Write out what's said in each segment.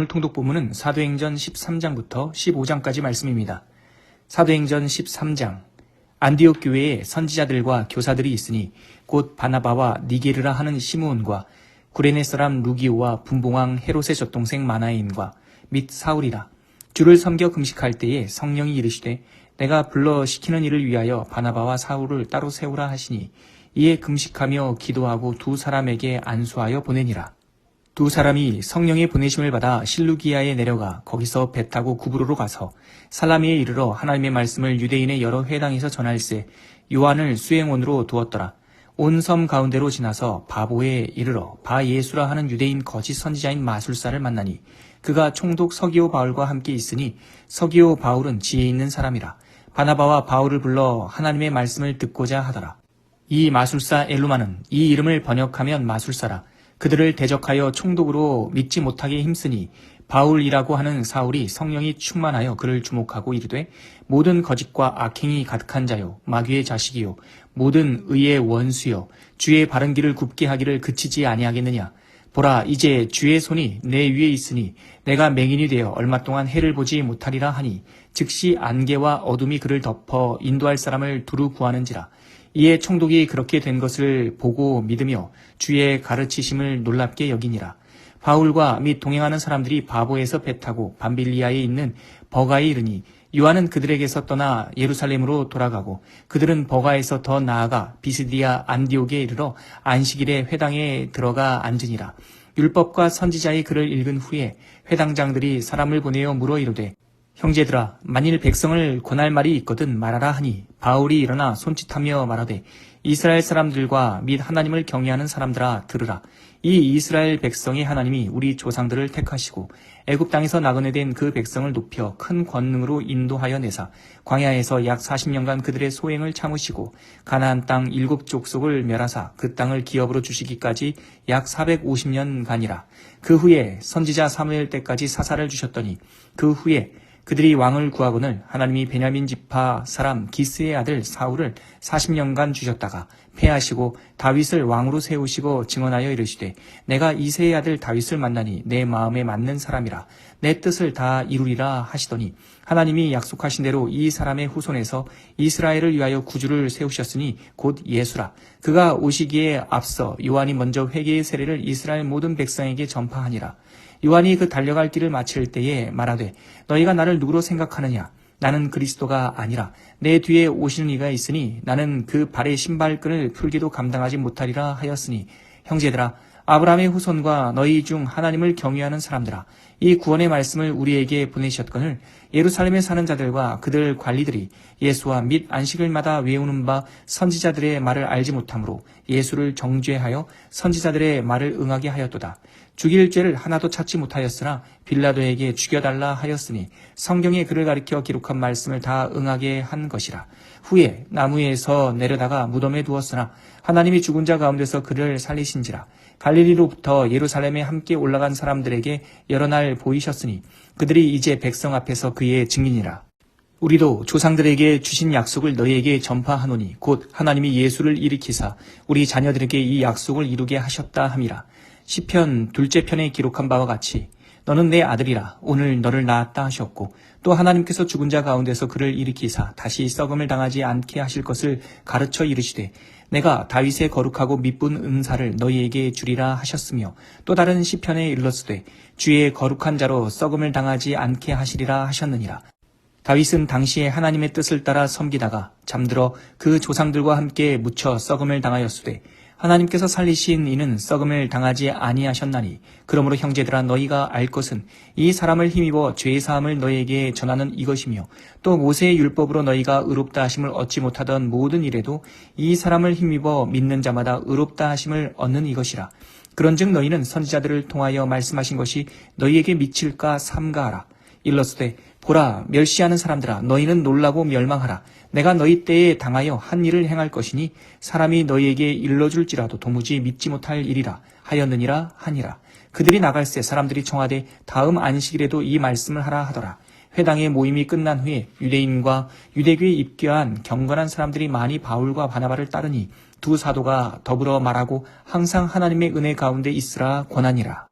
오늘 통독 본문은 사도행전 13장부터 15장까지 말씀입니다. 사도행전 13장 안디옥 교회에 선지자들과 교사들이 있으니 곧 바나바와 니게르라 하는 시므온과 구레네 사람 루기오와 분봉왕 헤롯의 젖동생 마나인과 및 사울이라 주를 섬겨 금식할 때에 성령이 이르시되 내가 불러 시키는 일을 위하여 바나바와 사울을 따로 세우라 하시니 이에 금식하며 기도하고 두 사람에게 안수하여 보내니라. 두 사람이 성령의 보내심을 받아 실루기아에 내려가 거기서 배 타고 구브로로 가서 살라미에 이르러 하나님의 말씀을 유대인의 여러 회당에서 전할세 요한을 수행원으로 두었더라. 온 섬 가운데로 지나서 바보에 이르러 바 예수라 하는 유대인 거짓 선지자인 마술사를 만나니 그가 총독 서기오 바울과 함께 있으니 서기오 바울은 지혜 있는 사람이라 바나바와 바울을 불러 하나님의 말씀을 듣고자 하더라. 이 마술사 엘루마는 이 이름을 번역하면 마술사라 그들을 대적하여 총독으로 믿지 못하게 힘쓰니 바울이라고 하는 사울이 성령이 충만하여 그를 주목하고 이르되 모든 거짓과 악행이 가득한 자요 마귀의 자식이요 모든 의의 원수요 주의 바른 길을 굽게 하기를 그치지 아니하겠느냐? 보라 이제 주의 손이 내 위에 있으니 내가 맹인이 되어 얼마 동안 해를 보지 못하리라 하니 즉시 안개와 어둠이 그를 덮어 인도할 사람을 두루 구하는지라 이에 총독이 그렇게 된 것을 보고 믿으며 주의 가르치심을 놀랍게 여기니라. 바울과 및 동행하는 사람들이 바보에서 배 타고 밤빌리아에 있는 버가에 이르니 요한은 그들에게서 떠나 예루살렘으로 돌아가고 그들은 버가에서 더 나아가 비스디아 안디옥에 이르러 안식일에 회당에 들어가 앉으니라. 율법과 선지자의 글을 읽은 후에 회당장들이 사람을 보내어 물어 이르되 형제들아 만일 백성을 권할 말이 있거든 말하라 하니 바울이 일어나 손짓하며 말하되 이스라엘 사람들과 및 하나님을 경외하는 사람들아 들으라. 이 이스라엘 백성의 하나님이 우리 조상들을 택하시고 애굽 땅에서 나그네 된 그 백성을 높여 큰 권능으로 인도하여 내사 광야에서 약 40년간 그들의 소행을 참으시고 가나안 땅 일곱 족속을 멸하사 그 땅을 기업으로 주시기까지 약 450년간이라. 그 후에 선지자 사무엘 때까지 사사를 주셨더니 그 후에 그들이 왕을 구하거늘 하나님이 베냐민 지파 사람 기스의 아들 사울을 40년간 주셨다가 패하시고 다윗을 왕으로 세우시고 증언하여 이르시되 내가 이세의 아들 다윗을 만나니 내 마음에 맞는 사람이라 내 뜻을 다 이루리라 하시더니 하나님이 약속하신 대로 이 사람의 후손에서 이스라엘을 위하여 구주를 세우셨으니 곧 예수라. 그가 오시기에 앞서 요한이 먼저 회개의 세례를 이스라엘 모든 백성에게 전파하니라 요한이 그 달려갈 길을 마칠 때에 말하되 너희가 나를 누구로 생각하느냐? 나는 그리스도가 아니라 내 뒤에 오시는 이가 있으니 나는 그 발의 신발끈을 풀기도 감당하지 못하리라 하였으니 형제들아 아브라함의 후손과 너희 중 하나님을 경외하는 사람들아 이 구원의 말씀을 우리에게 보내셨거늘 예루살렘에 사는 자들과 그들 관리들이 예수와 및 안식일마다 외우는 바 선지자들의 말을 알지 못하므로 예수를 정죄하여 선지자들의 말을 응하게 하였도다. 죽일 죄를 하나도 찾지 못하였으나 빌라도에게 죽여달라 하였으니 성경에 그를 가리켜 기록한 말씀을 다 응하게 한 것이라. 후에 나무에서 내려다가 무덤에 두었으나 하나님이 죽은 자 가운데서 그를 살리신지라. 갈릴리로부터 예루살렘에 함께 올라간 사람들에게 여러 날 보이셨으니 그들이 이제 백성 앞에서 그의 증인이라. 우리도 조상들에게 주신 약속을 너희에게 전파하노니 곧 하나님이 예수를 일으키사 우리 자녀들에게 이 약속을 이루게 하셨다 함이라. 시편 둘째 편에 기록한 바와 같이 너는 내 아들이라 오늘 너를 낳았다 하셨고 또 하나님께서 죽은 자 가운데서 그를 일으키사 다시 썩음을 당하지 않게 하실 것을 가르쳐 이르시되 내가 다윗의 거룩하고 미쁜 은사를 너희에게 주리라 하셨으며 또 다른 시편에 일렀으되 주의 거룩한 자로 썩음을 당하지 않게 하시리라 하셨느니라. 다윗은 당시에 하나님의 뜻을 따라 섬기다가 잠들어 그 조상들과 함께 묻혀 썩음을 당하였으되 하나님께서 살리신 이는 썩음을 당하지 아니하셨나니 그러므로 형제들아 너희가 알 것은 이 사람을 힘입어 죄 사함을 너희에게 전하는 이것이며 또 모세의 율법으로 너희가 의롭다 하심을 얻지 못하던 모든 일에도 이 사람을 힘입어 믿는 자마다 의롭다 하심을 얻는 이것이라. 그런즉 너희는 선지자들을 통하여 말씀하신 것이 너희에게 미칠까 삼가하라 일러스되 보라 멸시하는 사람들아 너희는 놀라고 멸망하라. 내가 너희 때에 당하여 한 일을 행할 것이니 사람이 너희에게 일러줄지라도 도무지 믿지 못할 일이라 하였느니라 하니라. 그들이 나갈새 사람들이 청하되 다음 안식일에도 이 말씀을 하라 하더라. 회당의 모임이 끝난 후에 유대인과 유대교에 입교한 경건한 사람들이 많이 바울과 바나바를 따르니 두 사도가 더불어 말하고 항상 하나님의 은혜 가운데 있으라 권하니라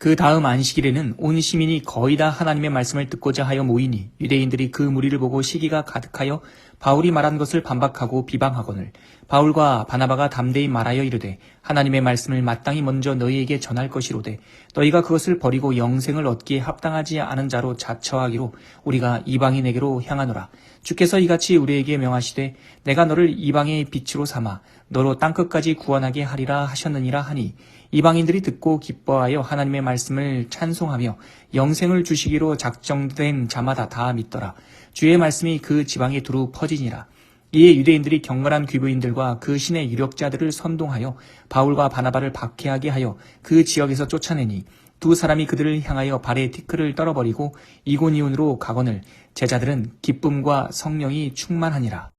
그 다음 안식일에는 온 시민이 거의 다 하나님의 말씀을 듣고자 하여 모이니 유대인들이 그 무리를 보고 시기가 가득하여 바울이 말한 것을 반박하고 비방하거늘 바울과 바나바가 담대히 말하여 이르되 하나님의 말씀을 마땅히 먼저 너희에게 전할 것이로되 너희가 그것을 버리고 영생을 얻기에 합당하지 않은 자로 자처하기로 우리가 이방인에게로 향하노라 주께서 이같이 우리에게 명하시되 내가 너를 이방의 빛으로 삼아 너로 땅끝까지 구원하게 하리라 하셨느니라 하니 이방인들이 듣고 기뻐하여 하나님의 말씀을 찬송하며 영생을 주시기로 작정된 자마다 다 믿더라. 주의 말씀이 그 지방에 두루 퍼지니라. 이에 유대인들이 경건한 귀부인들과 그 신의 유력자들을 선동하여 바울과 바나바를 박해하게 하여 그 지역에서 쫓아내니 두 사람이 그들을 향하여 발에 티끌을 떨어버리고 이고니온으로 가거늘 제자들은 기쁨과 성령이 충만하니라.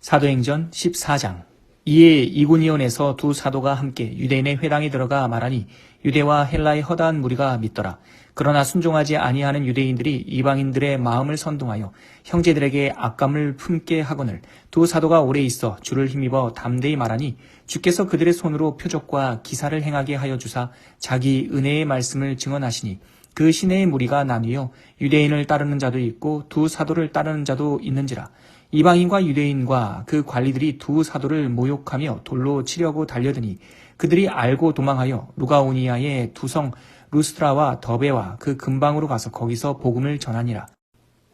사도행전 14장 이에 이고니온에서 두 사도가 함께 유대인의 회당에 들어가 말하니 유대와 헬라의 허다한 무리가 믿더라. 그러나 순종하지 아니하는 유대인들이 이방인들의 마음을 선동하여 형제들에게 악감을 품게 하거늘 두 사도가 오래 있어 주를 힘입어 담대히 말하니 주께서 그들의 손으로 표적과 기사를 행하게 하여 주사 자기 은혜의 말씀을 증언하시니 그 시내의 무리가 나뉘어 유대인을 따르는 자도 있고 두 사도를 따르는 자도 있는지라. 이방인과 유대인과 그 관리들이 두 사도를 모욕하며 돌로 치려고 달려드니 그들이 알고 도망하여 루가오니아의 두성 루스트라와 더베와 그 근방으로 가서 거기서 복음을 전하니라.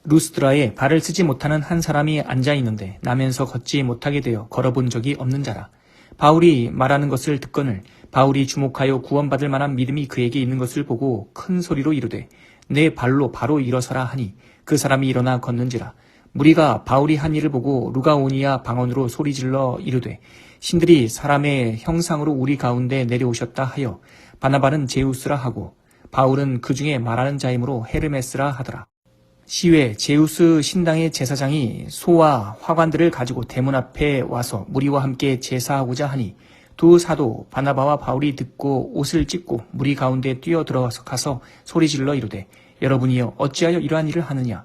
루스트라에 발을 쓰지 못하는 한 사람이 앉아 있는데 나면서 걷지 못하게 되어 걸어본 적이 없는 자라. 바울이 말하는 것을 듣거늘 바울이 주목하여 구원받을 만한 믿음이 그에게 있는 것을 보고 큰 소리로 이르되 내 발로 바로 일어서라 하니 그 사람이 일어나 걷는지라. 무리가 바울이 한 일을 보고 루가오니아 방언으로 소리질러 이르되 신들이 사람의 형상으로 우리 가운데 내려오셨다 하여 바나바는 제우스라 하고 바울은 그 중에 말하는 자이므로 헤르메스라 하더라. 시외 제우스 신당의 제사장이 소와 화관들을 가지고 대문 앞에 와서 무리와 함께 제사하고자 하니 두 사도 바나바와 바울이 듣고 옷을 찢고 무리 가운데 뛰어 들어가서 가서 소리질러 이르되 여러분이여 어찌하여 이러한 일을 하느냐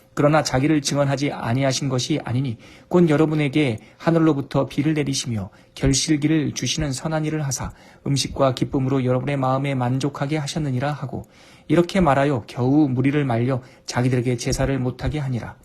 그러나 자기를 증언하지 아니하신 것이 아니니 곧 여러분에게 하늘로부터 비를 내리시며 결실기를 주시는 선한 일을 하사 음식과 기쁨으로 여러분의 마음에 만족하게 하셨느니라 하고 이렇게 말하여 겨우 무리를 말려 자기들에게 제사를 못하게 하니라.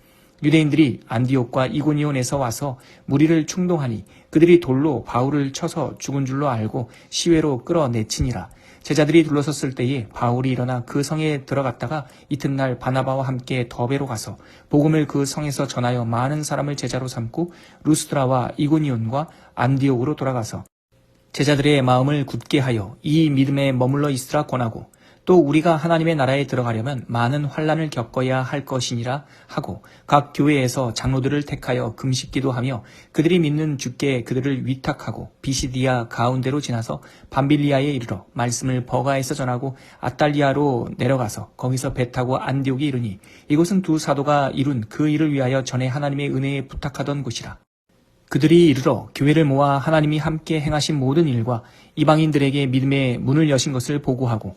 유대인들이 안디옥과 이고니온에서 와서 무리를 충동하니 그들이 돌로 바울을 쳐서 죽은 줄로 알고 시외로 끌어내치니라. 제자들이 둘러섰을 때에 바울이 일어나 그 성에 들어갔다가 이튿날 바나바와 함께 더베로 가서 복음을 그 성에서 전하여 많은 사람을 제자로 삼고 루스드라와 이고니온과 안디옥으로 돌아가서 제자들의 마음을 굳게 하여 이 믿음에 머물러 있으라 권하고 또 우리가 하나님의 나라에 들어가려면 많은 환란을 겪어야 할 것이니라 하고 각 교회에서 장로들을 택하여 금식기도 하며 그들이 믿는 주께 그들을 위탁하고 비시디아 가운데로 지나서 밤빌리아에 이르러 말씀을 버가에서 전하고 아탈리아로 내려가서 거기서 배 타고 안디옥에 이르니 이곳은 두 사도가 이룬 그 일을 위하여 전에 하나님의 은혜에 부탁하던 곳이라. 그들이 이르러 교회를 모아 하나님이 함께 행하신 모든 일과 이방인들에게 믿음의 문을 여신 것을 보고하고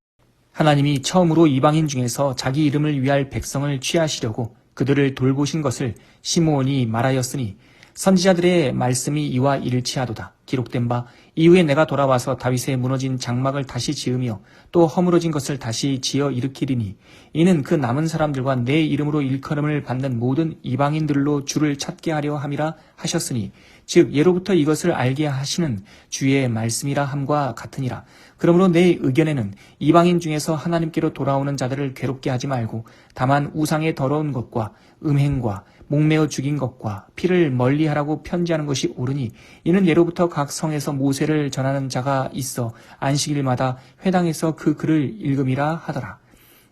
하나님이 처음으로 이방인 중에서 자기 이름을 위할 백성을 취하시려고 그들을 돌보신 것을 시므온이 말하였으니 선지자들의 말씀이 이와 일치하도다. 기록된 바 이후에 내가 돌아와서 다윗의 무너진 장막을 다시 지으며 또 허물어진 것을 다시 지어 일으키리니 이는 그 남은 사람들과 내 이름으로 일컬음을 받는 모든 이방인들로 주를 찾게 하려 함이라 하셨으니 즉 예로부터 이것을 알게 하시는 주의 말씀이라 함과 같으니라. 그러므로 내 의견에는 이방인 중에서 하나님께로 돌아오는 자들을 괴롭게 하지 말고 다만 우상의 더러운 것과 음행과 목매어 죽인 것과 피를 멀리하라고 편지하는 것이 옳으니 이는 예로부터 각 성에서 모세를 전하는 자가 있어 안식일마다 회당에서 그 글을 읽음이라 하더라.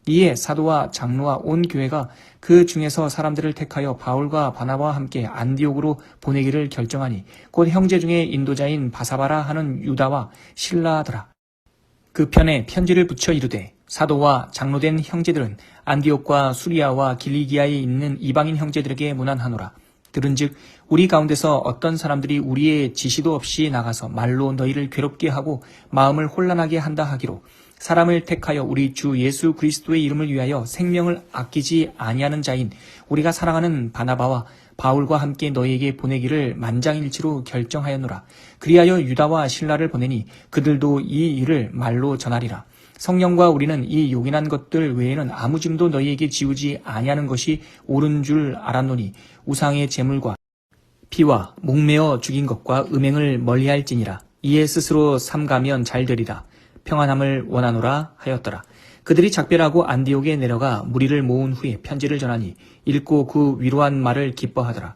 이에 사도와 장로와 온 교회가 그 중에서 사람들을 택하여 바울과 바나바와 함께 안디옥으로 보내기를 결정하니 곧 형제 중에 인도자인 바사바라 하는 유다와 신라더라. 그 편에 편지를 붙여 이르되 사도와 장로된 형제들은 안디옥과 수리아와 길리기아에 있는 이방인 형제들에게 문안하노라. 들은즉 우리 가운데서 어떤 사람들이 우리의 지시도 없이 나가서 말로 너희를 괴롭게 하고 마음을 혼란하게 한다 하기로 사람을 택하여 우리 주 예수 그리스도의 이름을 위하여 생명을 아끼지 아니하는 자인 우리가 사랑하는 바나바와 바울과 함께 너희에게 보내기를 만장일치로 결정하였노라. 그리하여 유다와 신라를 보내니 그들도 이 일을 말로 전하리라. 성령과 우리는 이 요긴한 것들 외에는 아무 짐도 너희에게 지우지 아니하는 것이 옳은 줄 알았노니 우상의 제물과 피와 목매어 죽인 것과 음행을 멀리할지니라. 이에 스스로 삼가면 잘 되리라. 평안함을 원하노라 하였더라. 그들이 작별하고 안디옥에 내려가 무리를 모은 후에 편지를 전하니 읽고 그 위로한 말을 기뻐하더라.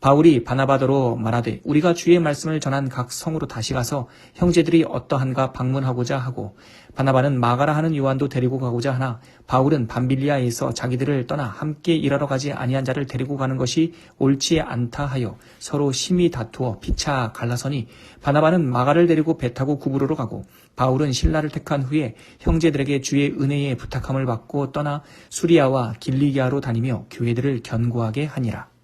바울이 바나바더로 말하되 우리가 주의 말씀을 전한 각 성으로 다시 가서 형제들이 어떠한가 방문하고자 하고 바나바는 마가라 하는 요한도 데리고 가고자 하나 바울은 밤빌리아에서 자기들을 떠나 함께 일하러 가지 아니한 자를 데리고 가는 것이 옳지 않다 하여 서로 심히 다투어 피차 갈라서니 바나바는 마가를 데리고 배 타고 구부로로 가고 바울은 신라를 택한 후에 형제들에게 주의 은혜에 부탁함을 받고 떠나 수리아와 길리기아로 다니며 교회들을 견고하게 하니라.